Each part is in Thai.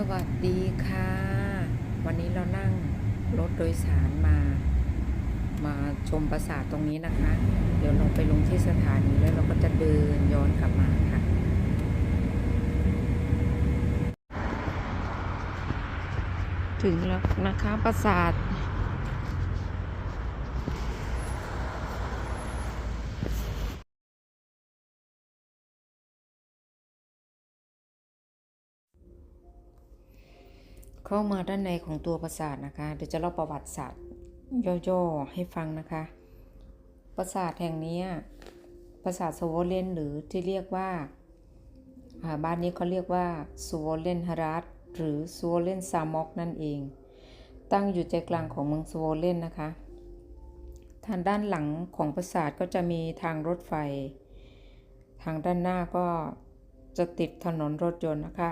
สวัสดีค่ะ วันนี้เรานั่งรถโดยสารมา มาชมปราสาทตรงนี้นะคะ เดี๋ยวเราไปลงที่สถานีแล้วเราก็จะเดินย้อนกลับมาค่ะ ถึงแล้วนะคะปราสาท เข้ามาด้านในของตัวปราสาทนะคะ เดี๋ยวจะเล่าประวัติศาสตร์ย่อๆให้ฟังนะคะ ปราสาทแห่งนี้ปราสาทสโวเลนหรือที่เรียกว่าบ้านนี้เขาเรียกว่าสโวเลนฮารัตหรือสโวเลนซามอกนั่นเอง ตั้งอยู่ใจกลางของเมืองสโวเลนนะคะ ทางด้านหลังของปราสาทก็จะมีทางรถไฟ ทางด้านหน้าก็จะติดถนนรถยนต์นะคะ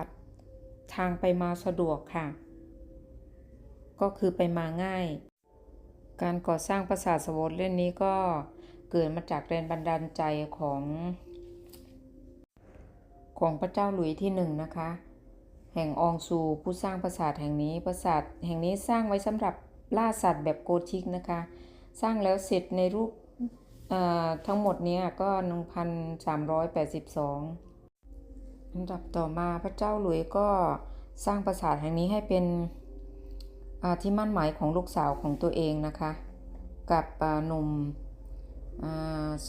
ทางไปมาสะดวกค่ะ ก็คือไปมาง่าย การก่อสร้างปราสาทสวตเล่นนี้ก็เกิดมาจากแรงบันดาลใจของ ของพระเจ้าหลุยที่หนึ่งนะคะ แห่งอองซูผู้สร้างปราสาทแห่งนี้ปราสาทแห่งนี้สร้างไว้สำหรับล่าสัตว์แบบโกธิกนะคะ สร้างแล้วเสร็จในรูปเอ่อทั้งหมดนี้ก็ 1,382อันดับต่อมาพระเจ้าหลุยก็สร้างปราสาทแห่งนี้ให้เป็น ที่มั่นหมายของลูกสาวของตัวเองนะคะ กับหนุ่ม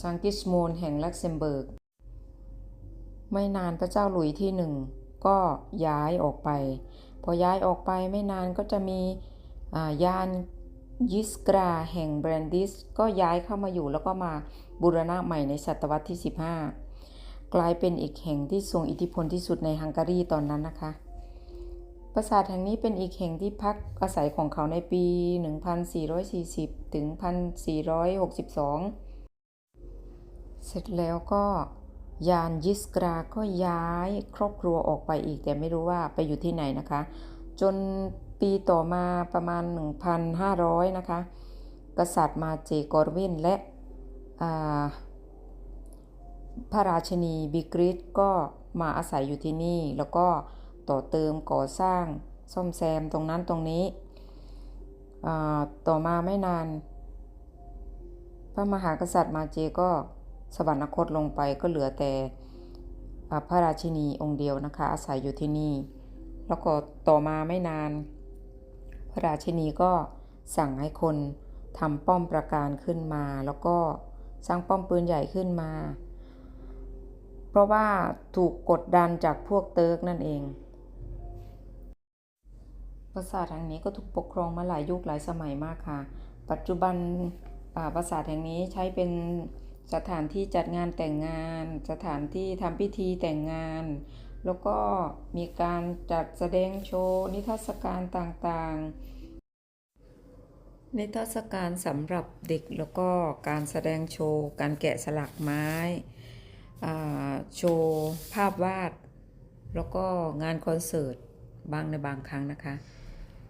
ซังกิสมูนแห่งลักเซมเบิร์ก ไม่นานพระเจ้าหลุยที่หนึ่งก็ย้ายออกไป พอย้ายออกไปไม่นานก็จะมีอ่ายานยิสกราแห่งแบรนดิสก็ย้ายเข้ามาอยู่แล้วก็มาบูรณะใหม่ในศตวรรษที่ 15 กลายเป็นอีกแห่งที่ทรงอิทธิพลที่สุดในฮังการีตอนนั้นนะคะ ปราสาทแห่งนี้เป็นอีกแห่งที่พักอาศัยของเขาในปี 1440 ถึง 1462 เสร็จแล้วก็ยานยิสกราก็ย้ายครอบครัวออกไปอีก แต่ไม่รู้ว่าไปอยู่ที่ไหนนะคะ จนปีต่อมาประมาณ 1,500 นะคะ กษัตริย์มาเจกอร์วินและพระราชนีบิกริสก็มาอาศัยอยู่ที่นี่ แล้วก็ ต่อเติมก่อสร้างซ่อมแซมตรงนั้นตรงนี้ ต่อมาไม่นาน พระมหากษัตริย์มาเจก็สวรรคตลงไปก็เหลือแต่พระราชินีองค์เดียวนะคะ อาศัยอยู่ที่นี่ แล้วก็ต่อมาไม่นาน พระราชินีก็สั่งให้คนทำป้อมประการขึ้นมา แล้วก็สร้างป้อมปืนใหญ่ขึ้นมา เพราะว่าถูกกดดันจากพวกเติร์กนั่นเอง ปราสาทแห่งนี้ก็ถูกปกครองมาหลายยุคหลายสมัยมากค่ะ ปัจจุบันอ่าปราสาทแห่งนี้ใช้เป็นสถานที่จัดงานแต่งงาน สถานที่ทำพิธีแต่งงาน แล้วก็มีการจัดแสดงโชว์ นิทรรศการต่างๆ นิทรรศการสำหรับเด็กแล้วก็การแสดงโชว์ การแกะสลักไม้โชว์ภาพวาด แล้วก็งานคอนเสิร์ตบางในบางครั้งนะคะ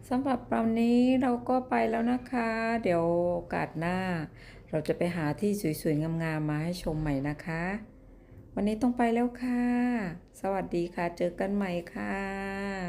สำหรับวันนี้เราก็ไปแล้วนะคะ เดี๋ยวโอกาสหน้า เราจะไปหาที่สวยๆ งามๆ มาให้ชมใหม่นะคะ วันนี้ต้องไปแล้วค่ะ สวัสดีค่ะ เจอกันใหม่ค่ะ